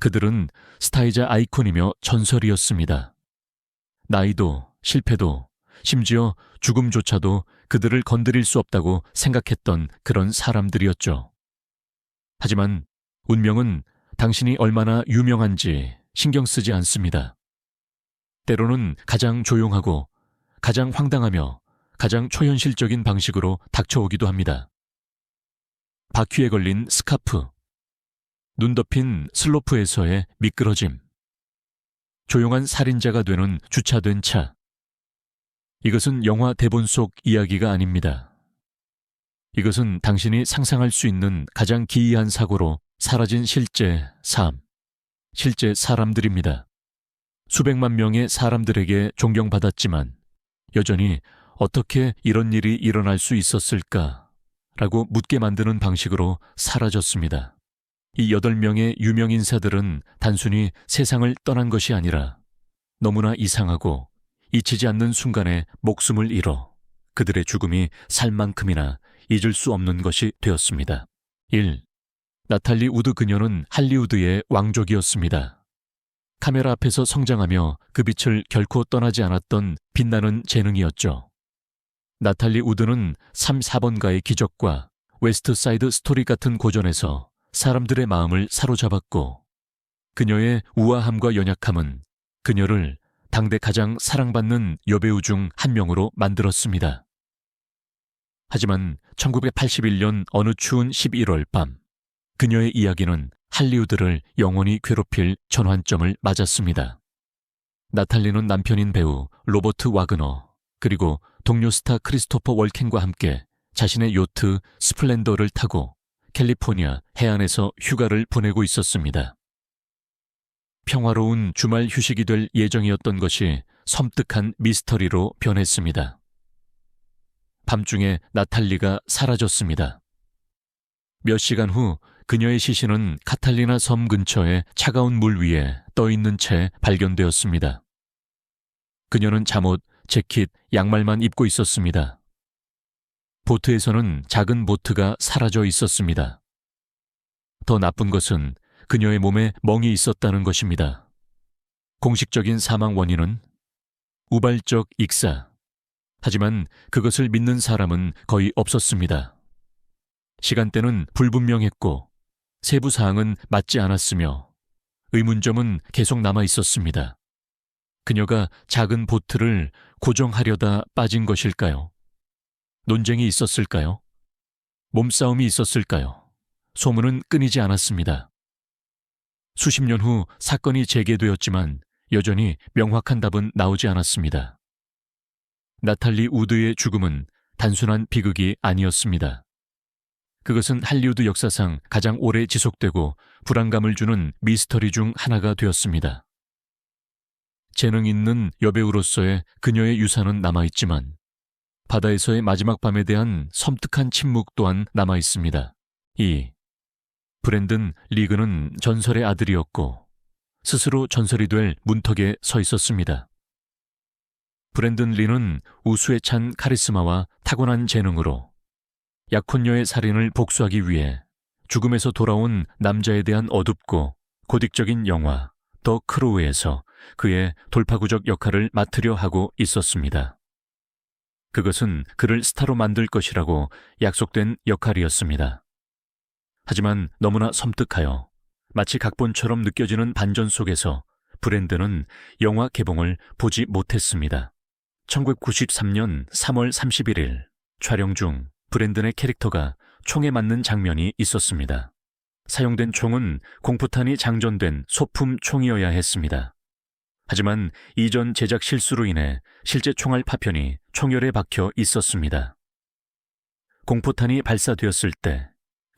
그들은 스타이자 아이콘이며 전설이었습니다. 나이도 실패도 심지어 죽음조차도 그들을 건드릴 수 없다고 생각했던 그런 사람들이었죠. 하지만 운명은 당신이 얼마나 유명한지 신경 쓰지 않습니다. 때로는 가장 조용하고 가장 황당하며 가장 초현실적인 방식으로 닥쳐오기도 합니다. 바퀴에 걸린 스카프, 눈 덮인 슬로프에서의 미끄러짐, 조용한 살인자가 되는 주차된 차. 이것은 영화 대본 속 이야기가 아닙니다. 이것은 당신이 상상할 수 있는 가장 기이한 사고로 사라진 실제 삶, 실제 사람들입니다. 수백만 명의 사람들에게 존경받았지만 여전히 어떻게 이런 일이 일어날 수 있었을까? 라고 묻게 만드는 방식으로 사라졌습니다. 이 여덟 명의 유명 인사들은 단순히 세상을 떠난 것이 아니라 너무나 이상하고 잊히지 않는 순간에 목숨을 잃어 그들의 죽음이 살만큼이나 잊을 수 없는 것이 되었습니다. 1. 나탈리 우드 그녀는 할리우드의 왕족이었습니다. 카메라 앞에서 성장하며 그 빛을 결코 떠나지 않았던 빛나는 재능이었죠. 나탈리 우드는 3, 4번가의 기적과 웨스트 사이드 스토리 같은 고전에서 사람들의 마음을 사로잡았고 그녀의 우아함과 연약함은 그녀를 당대 가장 사랑받는 여배우 중 한 명으로 만들었습니다. 하지만 1981년 어느 추운 11월 밤 그녀의 이야기는 할리우드를 영원히 괴롭힐 전환점을 맞았습니다. 나탈리는 남편인 배우 로버트 와그너 그리고 동료 스타 크리스토퍼 월켄과 함께 자신의 요트 스플렌더를 타고 캘리포니아 해안에서 휴가를 보내고 있었습니다. 평화로운 주말 휴식이 될 예정이었던 것이 섬뜩한 미스터리로 변했습니다. 밤중에 나탈리가 사라졌습니다. 몇 시간 후 그녀의 시신은 카탈리나 섬 근처의 차가운 물 위에 떠 있는 채 발견되었습니다. 그녀는 잠옷, 재킷, 양말만 입고 있었습니다. 보트에서는 작은 보트가 사라져 있었습니다. 더 나쁜 것은 그녀의 몸에 멍이 있었다는 것입니다. 공식적인 사망 원인은 우발적 익사. 하지만 그것을 믿는 사람은 거의 없었습니다. 시간대는 불분명했고 세부 사항은 맞지 않았으며 의문점은 계속 남아 있었습니다. 그녀가 작은 보트를 고정하려다 빠진 것일까요? 논쟁이 있었을까요? 몸싸움이 있었을까요? 소문은 끊이지 않았습니다. 수십 년 후 사건이 재개되었지만 여전히 명확한 답은 나오지 않았습니다. 나탈리 우드의 죽음은 단순한 비극이 아니었습니다. 그것은 할리우드 역사상 가장 오래 지속되고 불안감을 주는 미스터리 중 하나가 되었습니다. 재능 있는 여배우로서의 그녀의 유산은 남아있지만 바다에서의 마지막 밤에 대한 섬뜩한 침묵 또한 남아 있습니다. 2. 브랜든 리그는 전설의 아들이었고 스스로 전설이 될 문턱에 서 있었습니다. 브랜든 리는 우수에 찬 카리스마와 타고난 재능으로 약혼녀의 살인을 복수하기 위해 죽음에서 돌아온 남자에 대한 어둡고 고딕적인 영화 더 크로우에서 그의 돌파구적 역할을 맡으려 하고 있었습니다. 그것은 그를 스타로 만들 것이라고 약속된 역할이었습니다. 하지만 너무나 섬뜩하여 마치 각본처럼 느껴지는 반전 속에서 브랜드는 영화 개봉을 보지 못했습니다. 1993년 3월 31일 촬영 중 브랜든의 캐릭터가 총에 맞는 장면이 있었습니다. 사용된 총은 공포탄이 장전된 소품 총이어야 했습니다. 하지만 이전 제작 실수로 인해 실제 총알 파편이 총열에 박혀 있었습니다. 공포탄이 발사되었을 때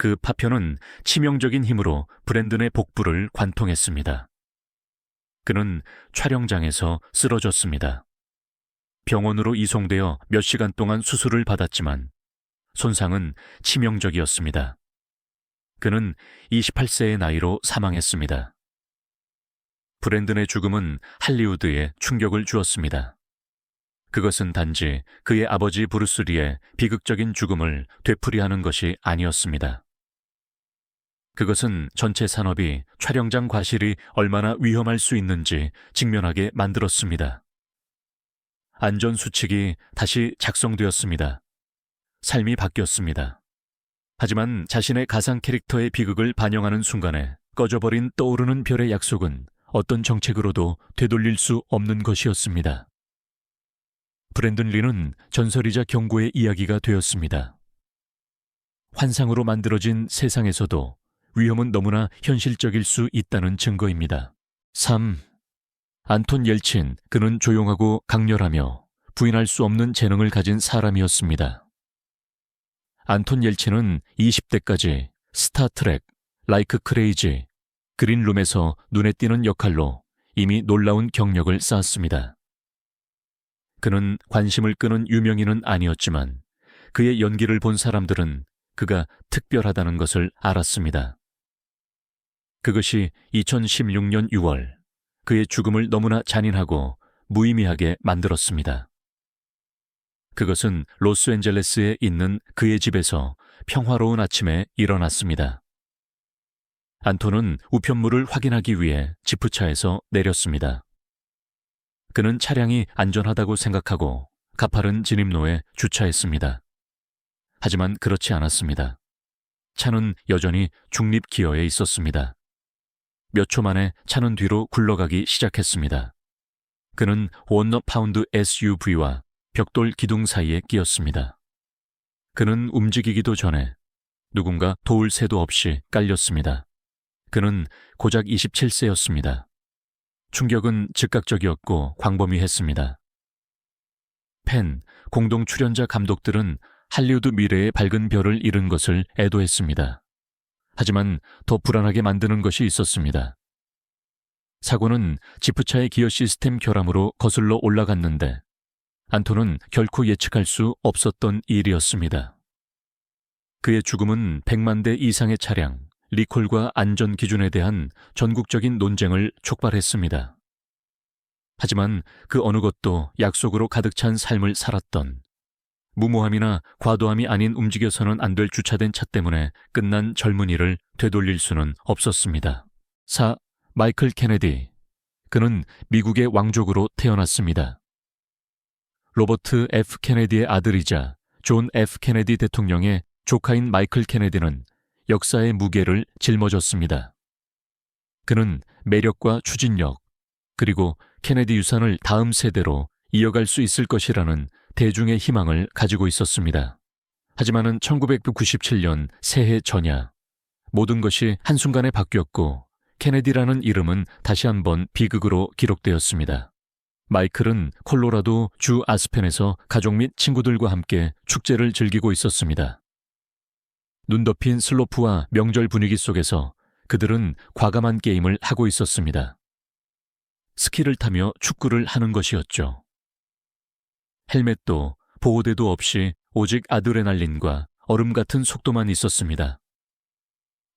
그 파편은 치명적인 힘으로 브랜든의 복부를 관통했습니다. 그는 촬영장에서 쓰러졌습니다. 병원으로 이송되어 몇 시간 동안 수술을 받았지만 손상은 치명적이었습니다. 그는 28세의 나이로 사망했습니다. 브랜든의 죽음은 할리우드에 충격을 주었습니다. 그것은 단지 그의 아버지 브루스 리의 비극적인 죽음을 되풀이하는 것이 아니었습니다. 그것은 전체 산업이 촬영장 과실이 얼마나 위험할 수 있는지 직면하게 만들었습니다. 안전 수칙이 다시 작성되었습니다. 삶이 바뀌었습니다. 하지만 자신의 가상 캐릭터의 비극을 반영하는 순간에 꺼져버린 떠오르는 별의 약속은 어떤 정책으로도 되돌릴 수 없는 것이었습니다. 브랜든 리는 전설이자 경고의 이야기가 되었습니다. 환상으로 만들어진 세상에서도 위험은 너무나 현실적일 수 있다는 증거입니다. 3. 안톤 옐친, 그는 조용하고 강렬하며 부인할 수 없는 재능을 가진 사람이었습니다. 안톤 옐친은 20대까지 스타트랙, 라이크 크레이지, 그린룸에서 눈에 띄는 역할로 이미 놀라운 경력을 쌓았습니다. 그는 관심을 끄는 유명인은 아니었지만 그의 연기를 본 사람들은 그가 특별하다는 것을 알았습니다. 그것이 2016년 6월 그의 죽음을 너무나 잔인하고 무의미하게 만들었습니다. 그것은 로스앤젤레스에 있는 그의 집에서 평화로운 아침에 일어났습니다. 안톤은 우편물을 확인하기 위해 지프차에서 내렸습니다. 그는 차량이 안전하다고 생각하고 가파른 진입로에 주차했습니다. 하지만 그렇지 않았습니다. 차는 여전히 중립 기어에 있었습니다. 몇 초 만에 차는 뒤로 굴러가기 시작했습니다. 그는 원너 파운드 SUV와 벽돌 기둥 사이에 끼었습니다. 그는 움직이기도 전에 누군가 도울 새도 없이 깔렸습니다. 그는 고작 27세였습니다. 충격은 즉각적이었고 광범위했습니다. 펜, 공동 출연자 감독들은 할리우드 미래의 밝은 별을 잃은 것을 애도했습니다. 하지만 더 불안하게 만드는 것이 있었습니다. 사고는 지프차의 기어 시스템 결함으로 거슬러 올라갔는데 안토는 결코 예측할 수 없었던 일이었습니다. 그의 죽음은 100만 대 이상의 차량, 리콜과 안전 기준에 대한 전국적인 논쟁을 촉발했습니다. 하지만 그 어느 것도 약속으로 가득 찬 삶을 살았던 무모함이나 과도함이 아닌 움직여서는 안 될 주차된 차 때문에 끝난 젊은이를 되돌릴 수는 없었습니다. 4. 마이클 케네디. 그는 미국의 왕족으로 태어났습니다. 로버트 F. 케네디의 아들이자 존 F. 케네디 대통령의 조카인 마이클 케네디는 역사의 무게를 짊어졌습니다. 그는 매력과 추진력, 그리고 케네디 유산을 다음 세대로 이어갈 수 있을 것이라는 대중의 희망을 가지고 있었습니다. 하지만은 1997년 새해 전야 모든 것이 한순간에 바뀌었고 케네디라는 이름은 다시 한번 비극으로 기록되었습니다. 마이클은 콜로라도 주 아스펜에서 가족 및 친구들과 함께 축제를 즐기고 있었습니다. 눈 덮인 슬로프와 명절 분위기 속에서 그들은 과감한 게임을 하고 있었습니다. 스키를 타며 축구를 하는 것이었죠. 헬멧도 보호대도 없이 오직 아드레날린과 얼음 같은 속도만 있었습니다.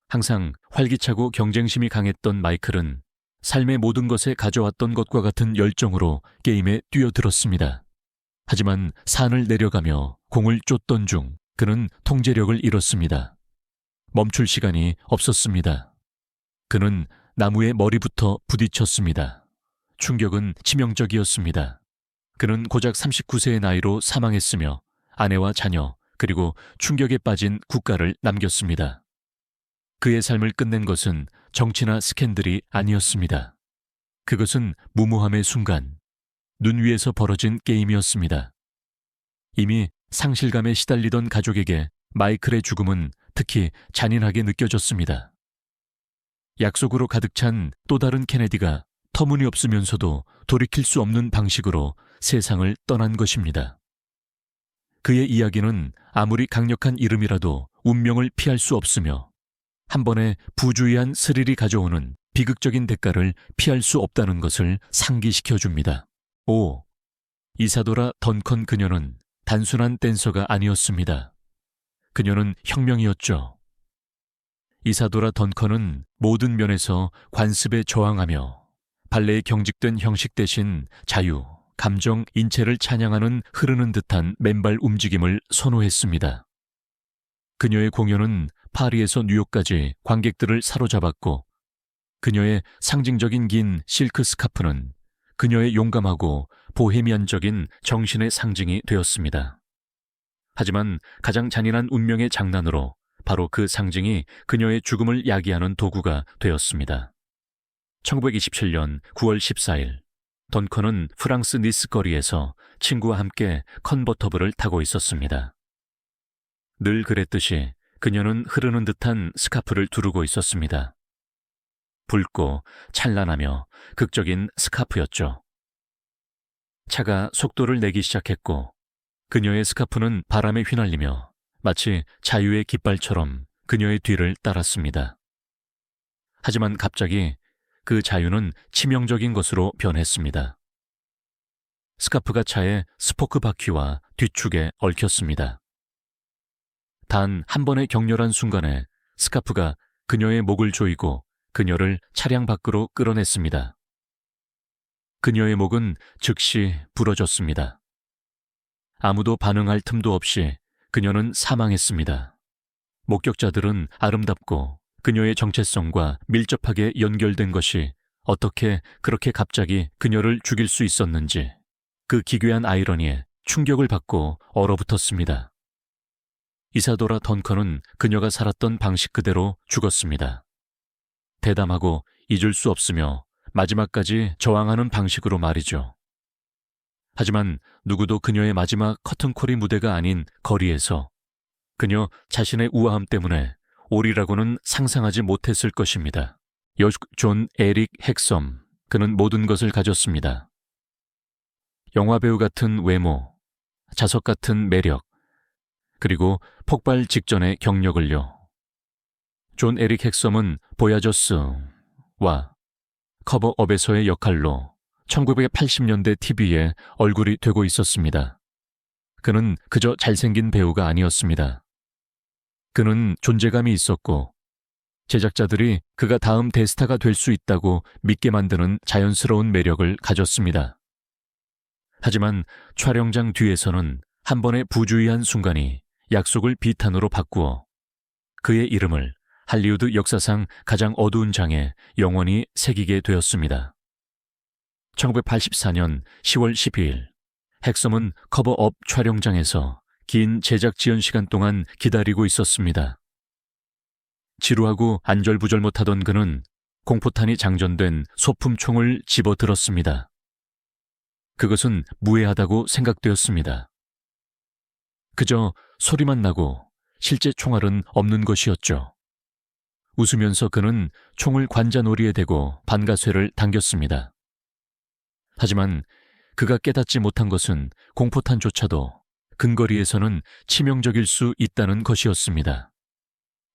항상 활기차고 경쟁심이 강했던 마이클은 삶의 모든 것에 가져왔던 것과 같은 열정으로 게임에 뛰어들었습니다. 하지만 산을 내려가며 공을 쫓던 중 그는 통제력을 잃었습니다. 멈출 시간이 없었습니다. 그는 나무의 머리부터 부딪혔습니다. 충격은 치명적이었습니다. 그는 고작 39세의 나이로 사망했으며 아내와 자녀, 그리고 충격에 빠진 국가를 남겼습니다. 그의 삶을 끝낸 것은 정치나 스캔들이 아니었습니다. 그것은 무모함의 순간, 눈 위에서 벌어진 게임이었습니다. 이미 상실감에 시달리던 가족에게 마이클의 죽음은 특히 잔인하게 느껴졌습니다. 약속으로 가득 찬 또 다른 케네디가 터무니없으면서도 돌이킬 수 없는 방식으로 세상을 떠난 것입니다. 그의 이야기는 아무리 강력한 이름이라도 운명을 피할 수 없으며 한 번에 부주의한 스릴이 가져오는 비극적인 대가를 피할 수 없다는 것을 상기시켜 줍니다. 5. 이사도라 던컨 그녀는 단순한 댄서가 아니었습니다. 그녀는 혁명이었죠. 이사도라 던컨은 모든 면에서 관습에 저항하며 발레의 경직된 형식 대신 자유, 감정, 인체를 찬양하는 흐르는 듯한 맨발 움직임을 선호했습니다. 그녀의 공연은 파리에서 뉴욕까지 관객들을 사로잡았고 그녀의 상징적인 긴 실크 스카프는 그녀의 용감하고 보헤미안적인 정신의 상징이 되었습니다. 하지만 가장 잔인한 운명의 장난으로 바로 그 상징이 그녀의 죽음을 야기하는 도구가 되었습니다. 1927년 9월 14일, 던컨은 프랑스 니스 거리에서 친구와 함께 컨버터블을 타고 있었습니다. 늘 그랬듯이 그녀는 흐르는 듯한 스카프를 두르고 있었습니다. 붉고 찬란하며 극적인 스카프였죠. 차가 속도를 내기 시작했고 그녀의 스카프는 바람에 휘날리며 마치 자유의 깃발처럼 그녀의 뒤를 따랐습니다. 하지만 갑자기 그 자유는 치명적인 것으로 변했습니다. 스카프가 차의 스포크 바퀴와 뒤축에 얽혔습니다. 단 한 번의 격렬한 순간에 스카프가 그녀의 목을 조이고 그녀를 차량 밖으로 끌어냈습니다. 그녀의 목은 즉시 부러졌습니다. 아무도 반응할 틈도 없이 그녀는 사망했습니다. 목격자들은 아름답고 그녀의 정체성과 밀접하게 연결된 것이 어떻게 그렇게 갑자기 그녀를 죽일 수 있었는지 그 기괴한 아이러니에 충격을 받고 얼어붙었습니다. 이사도라 던컨은 그녀가 살았던 방식 그대로 죽었습니다. 대담하고 잊을 수 없으며 마지막까지 저항하는 방식으로 말이죠. 하지만 누구도 그녀의 마지막 커튼콜이 무대가 아닌 거리에서 그녀 자신의 우아함 때문에 오리라고는 상상하지 못했을 것입니다. 여주 존 에릭 핵섬, 그는 모든 것을 가졌습니다. 영화배우 같은 외모, 자석 같은 매력, 그리고 폭발 직전의 경력을요. 존 에릭 핵섬은 보야저스와 커버업에서의 역할로 1980년대 TV에 얼굴이 되고 있었습니다. 그는 그저 잘생긴 배우가 아니었습니다. 그는 존재감이 있었고 제작자들이 그가 다음 대스타가 될 수 있다고 믿게 만드는 자연스러운 매력을 가졌습니다. 하지만 촬영장 뒤에서는 한 번의 부주의한 순간이 약속을 비탄으로 바꾸어 그의 이름을 할리우드 역사상 가장 어두운 장에 영원히 새기게 되었습니다. 1984년 10월 12일 핵섬은 커버업 촬영장에서 긴 제작 지연 시간 동안 기다리고 있었습니다. 지루하고 안절부절 못하던 그는 공포탄이 장전된 소품총을 집어들었습니다. 그것은 무해하다고 생각되었습니다. 그저 소리만 나고 실제 총알은 없는 것이었죠. 웃으면서 그는 총을 관자놀이에 대고 반가쇠를 당겼습니다. 하지만 그가 깨닫지 못한 것은 공포탄조차도 근거리에서는 치명적일 수 있다는 것이었습니다.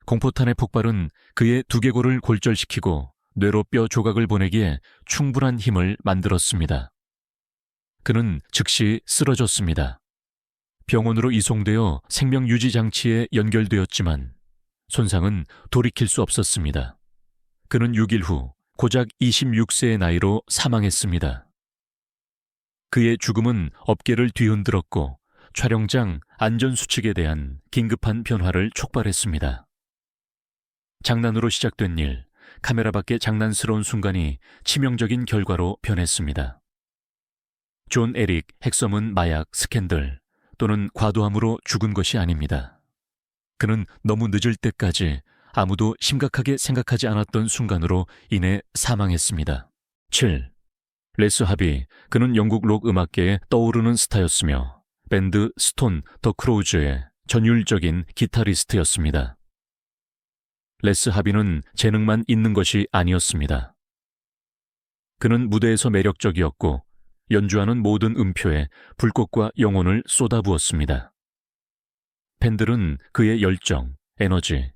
공포탄의 폭발은 그의 두개골을 골절시키고 뇌로 뼈 조각을 보내기에 충분한 힘을 만들었습니다. 그는 즉시 쓰러졌습니다. 병원으로 이송되어 생명유지 장치에 연결되었지만 손상은 돌이킬 수 없었습니다. 그는 6일 후 고작 26세의 나이로 사망했습니다. 그의 죽음은 업계를 뒤흔들었고 촬영장 안전수칙에 대한 긴급한 변화를 촉발했습니다. 장난으로 시작된 일, 카메라 밖의 장난스러운 순간이 치명적인 결과로 변했습니다. 존 에릭 핵섬은 마약, 스캔들 또는 과도함으로 죽은 것이 아닙니다. 그는 너무 늦을 때까지 아무도 심각하게 생각하지 않았던 순간으로 인해 사망했습니다. 7. 레스 하비, 그는 영국 록 음악계에 떠오르는 스타였으며 밴드 스톤 더 크로우즈의 전율적인 기타리스트였습니다. 레스 하비는 재능만 있는 것이 아니었습니다. 그는 무대에서 매력적이었고 연주하는 모든 음표에 불꽃과 영혼을 쏟아부었습니다. 팬들은 그의 열정, 에너지,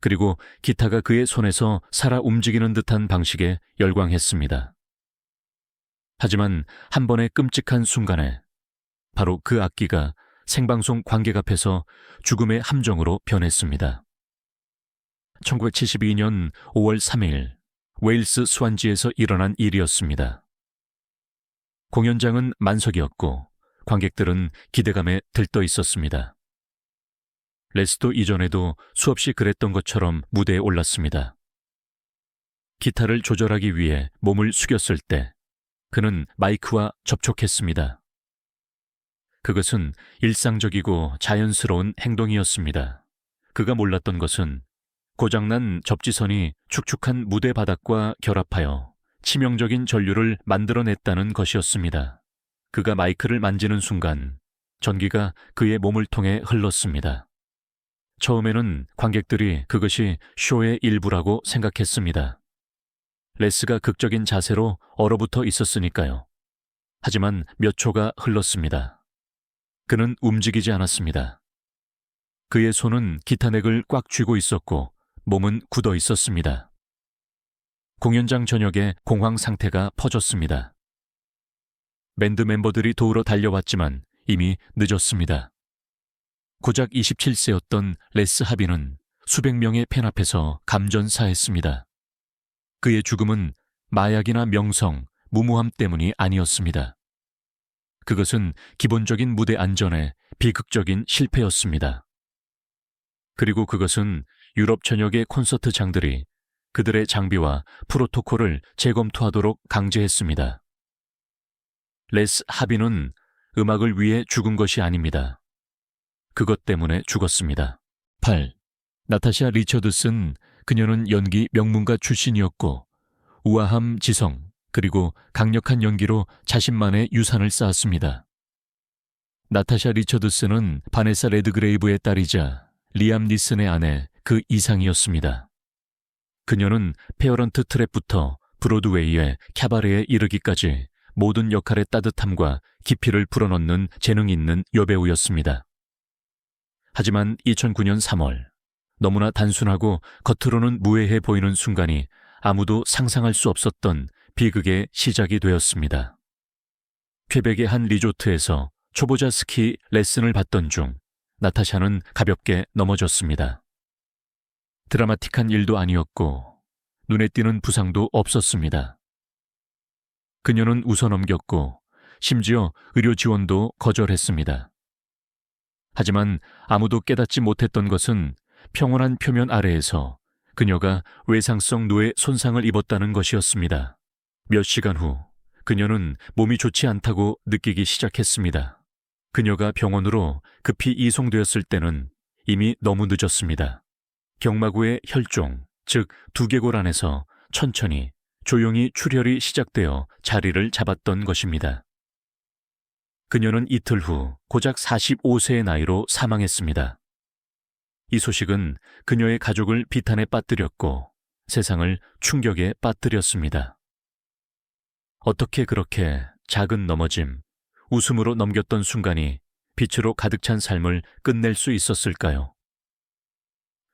그리고 기타가 그의 손에서 살아 움직이는 듯한 방식에 열광했습니다. 하지만 한 번의 끔찍한 순간에 바로 그 악기가 생방송 관객 앞에서 죽음의 함정으로 변했습니다. 1972년 5월 3일 웨일스 스완지에서 일어난 일이었습니다. 공연장은 만석이었고 관객들은 기대감에 들떠 있었습니다. 레스도 이전에도 수없이 그랬던 것처럼 무대에 올랐습니다. 기타를 조절하기 위해 몸을 숙였을 때 그는 마이크와 접촉했습니다. 그것은 일상적이고 자연스러운 행동이었습니다. 그가 몰랐던 것은 고장난 접지선이 축축한 무대 바닥과 결합하여 치명적인 전류를 만들어냈다는 것이었습니다. 그가 마이크를 만지는 순간 전기가 그의 몸을 통해 흘렀습니다. 처음에는 관객들이 그것이 쇼의 일부라고 생각했습니다. 레스가 극적인 자세로 얼어붙어 있었으니까요. 하지만 몇 초가 흘렀습니다. 그는 움직이지 않았습니다. 그의 손은 기타넥을 꽉 쥐고 있었고 몸은 굳어 있었습니다. 공연장 전역에 공황 상태가 퍼졌습니다. 밴드 멤버들이 도우러 달려왔지만 이미 늦었습니다. 고작 27세였던 레스 하비는 수백 명의 팬 앞에서 감전사했습니다. 그의 죽음은 마약이나 명성, 무모함 때문이 아니었습니다. 그것은 기본적인 무대 안전에 비극적인 실패였습니다. 그리고 그것은 유럽 전역의 콘서트장들이 그들의 장비와 프로토콜을 재검토하도록 강제했습니다. 레스 하비는 음악을 위해 죽은 것이 아닙니다. 그것 때문에 죽었습니다. 8. 나타샤 리처드슨 그녀는 연기 명문가 출신이었고 우아함, 지성, 그리고 강력한 연기로 자신만의 유산을 쌓았습니다. 나타샤 리처드슨은 바네사 레드그레이브의 딸이자 리암 니슨의 아내 그 이상이었습니다. 그녀는 페어런트 트랩부터 브로드웨이의 캬바레에 이르기까지 모든 역할의 따뜻함과 깊이를 불어넣는 재능 있는 여배우였습니다. 하지만 2009년 3월 너무나 단순하고 겉으로는 무해해 보이는 순간이 아무도 상상할 수 없었던 비극의 시작이 되었습니다. 퀘벡의 한 리조트에서 초보자 스키 레슨을 받던 중 나타샤는 가볍게 넘어졌습니다. 드라마틱한 일도 아니었고 눈에 띄는 부상도 없었습니다. 그녀는 웃어 넘겼고 심지어 의료 지원도 거절했습니다. 하지만 아무도 깨닫지 못했던 것은 평온한 표면 아래에서 그녀가 외상성 뇌 손상을 입었다는 것이었습니다. 몇 시간 후 그녀는 몸이 좋지 않다고 느끼기 시작했습니다. 그녀가 병원으로 급히 이송되었을 때는 이미 너무 늦었습니다. 경마구의 혈종, 즉 두개골 안에서 천천히 조용히 출혈이 시작되어 자리를 잡았던 것입니다. 그녀는 이틀 후 고작 45세의 나이로 사망했습니다. 이 소식은 그녀의 가족을 비탄에 빠뜨렸고 세상을 충격에 빠뜨렸습니다. 어떻게 그렇게 작은 넘어짐, 웃음으로 넘겼던 순간이 빛으로 가득 찬 삶을 끝낼 수 있었을까요?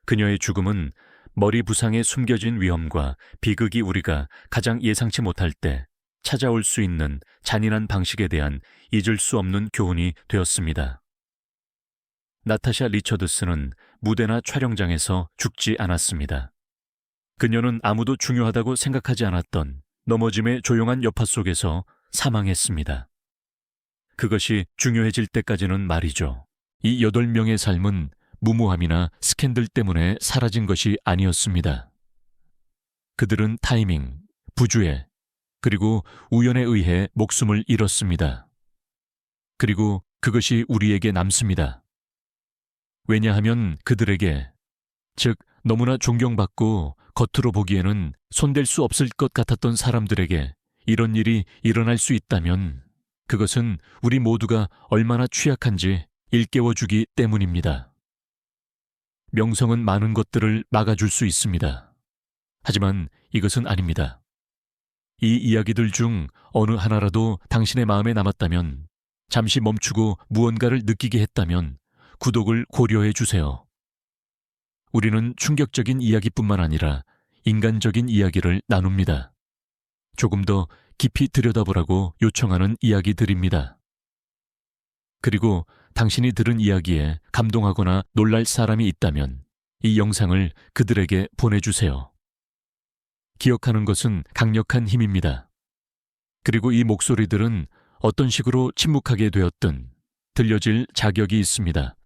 그녀의 죽음은 머리 부상에 숨겨진 위험과 비극이 우리가 가장 예상치 못할 때 찾아올 수 있는 잔인한 방식에 대한 잊을 수 없는 교훈이 되었습니다. 나타샤 리처드스는 무대나 촬영장에서 죽지 않았습니다. 그녀는 아무도 중요하다고 생각하지 않았던 넘어짐의 조용한 여파 속에서 사망했습니다. 그것이 중요해질 때까지는 말이죠. 이 여덟 명의 삶은 무모함이나 스캔들 때문에 사라진 것이 아니었습니다. 그들은 타이밍, 부주의, 그리고 우연에 의해 목숨을 잃었습니다. 그리고 그것이 우리에게 남습니다. 왜냐하면 그들에게, 즉, 너무나 존경받고 겉으로 보기에는 손댈 수 없을 것 같았던 사람들에게 이런 일이 일어날 수 있다면 그것은 우리 모두가 얼마나 취약한지 일깨워주기 때문입니다. 명성은 많은 것들을 막아줄 수 있습니다. 하지만 이것은 아닙니다. 이 이야기들 중 어느 하나라도 당신의 마음에 남았다면 잠시 멈추고 무언가를 느끼게 했다면 구독을 고려해 주세요. 우리는 충격적인 이야기뿐만 아니라 인간적인 이야기를 나눕니다. 조금 더 깊이 들여다보라고 요청하는 이야기들입니다. 그리고 당신이 들은 이야기에 감동하거나 놀랄 사람이 있다면 이 영상을 그들에게 보내주세요. 기억하는 것은 강력한 힘입니다. 그리고 이 목소리들은 어떤 식으로 침묵하게 되었든 들려질 자격이 있습니다.